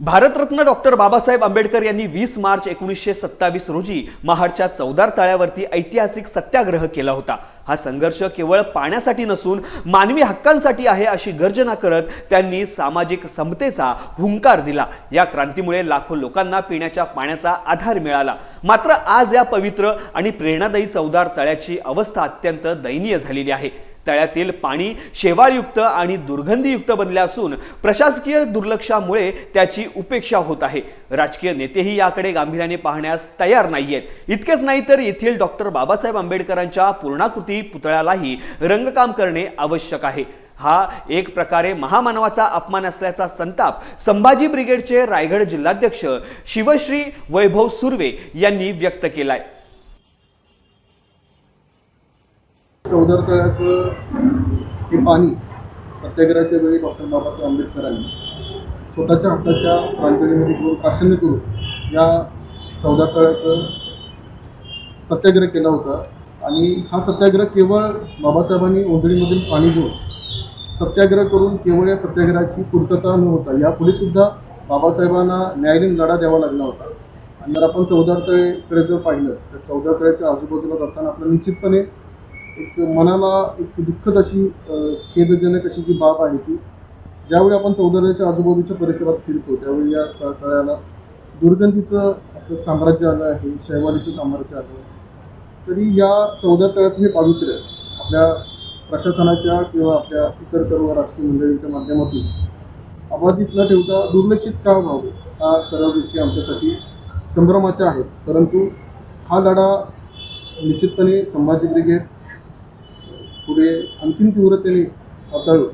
Bharat Ratna doctor Babasaheb Ambedkar यांनी वीस मार्च एकोणीसशे सत्तावीस रोजी महाडच्या चौदार तळ्यावरती ऐतिहासिक सत्याग्रह केला होता. हा संघर्ष केवळ पाण्यासाठी नसून मानवी हक्कांसाठी आहे अशी गर्जना करत त्यांनी सामाजिक समतेचा हुंकार दिला. या क्रांतीमुळे लाखो लोकांना पिण्याच्या पाण्याचा आधार मिळाला. मात्र आज या पवित्र आणि प्रेरणादायी चौदार तळ्याची अवस्था अत्यंत दयनीय झालेली आहे. तळ्यातील पाणी शेवाळयुक्त आणि दुर्गंधीयुक्त बनले असून प्रशासकीय दुर्लक्षामुळे त्याची उपेक्षा होत आहे. राजकीय नेतेही याकडे गांभीर्याने पाहण्यास तयार नाहीयेत. इतकेच नाही तर येथील डॉक्टर बाबासाहेब आंबेडकरांच्या पूर्णाकृती पुतळ्यालाही रंगकाम करणे आवश्यक आहे. हा एक प्रकारे महामानवाचा अपमान असल्याचा संताप संभाजी ब्रिगेडचे रायगड जिल्हाध्यक्ष शिवश्री वैभव सुर्वे यांनी व्यक्त केलाय. चौदार तळ्याचं हे पाणी सत्याग्रहाच्या वेळी डॉक्टर बाबासाहेब आंबेडकरांनी स्वतःच्या हाताच्या प्रांजळीमध्ये करून प्राशन्य करून या चौदा तळ्याचं सत्याग्रह केला होता. आणि हा सत्याग्रह केवळ बाबासाहेबांनी ओंधळीमधून पाणी घेऊन सत्याग्रह करून केवळ या सत्याग्रहाची पूर्तता न होता यापुढे सुद्धा बाबासाहेबांना न्यायालयीन लढा द्यावा लागला होता. आणि जर आपण चौदार तळेकडे जर पाहिलं तर चौदार तळ्याच्या आजूबाजूला जाताना आपल्याला निश्चितपणे एक मनाला एक दुःखद अशी खेदजनक अशी जी बाब आहे ती ज्यावेळी आपण चौदाऱ्याच्या आजूबाजूच्या परिसरात फिरतो त्यावेळी या तळ्याला दुर्गंधीचं असं साम्राज्य आलं आहे शैवालीचं साम्राज्य आलं तरी या चौदा तळ्याचं हे पावित्र्य आपल्या प्रशासनाच्या किंवा आपल्या इतर सर्व राजकीय मंडळींच्या माध्यमातून अबाधित न ठेवता दुर्लक्षित का व्हावं हा सर्व गोष्टी आमच्यासाठी संभ्रमाच्या आहेत. परंतु हा लढा निश्चितपणे संभाजी ब्रिगेड पुढे अंतिम तीव्रतेने हाताळू.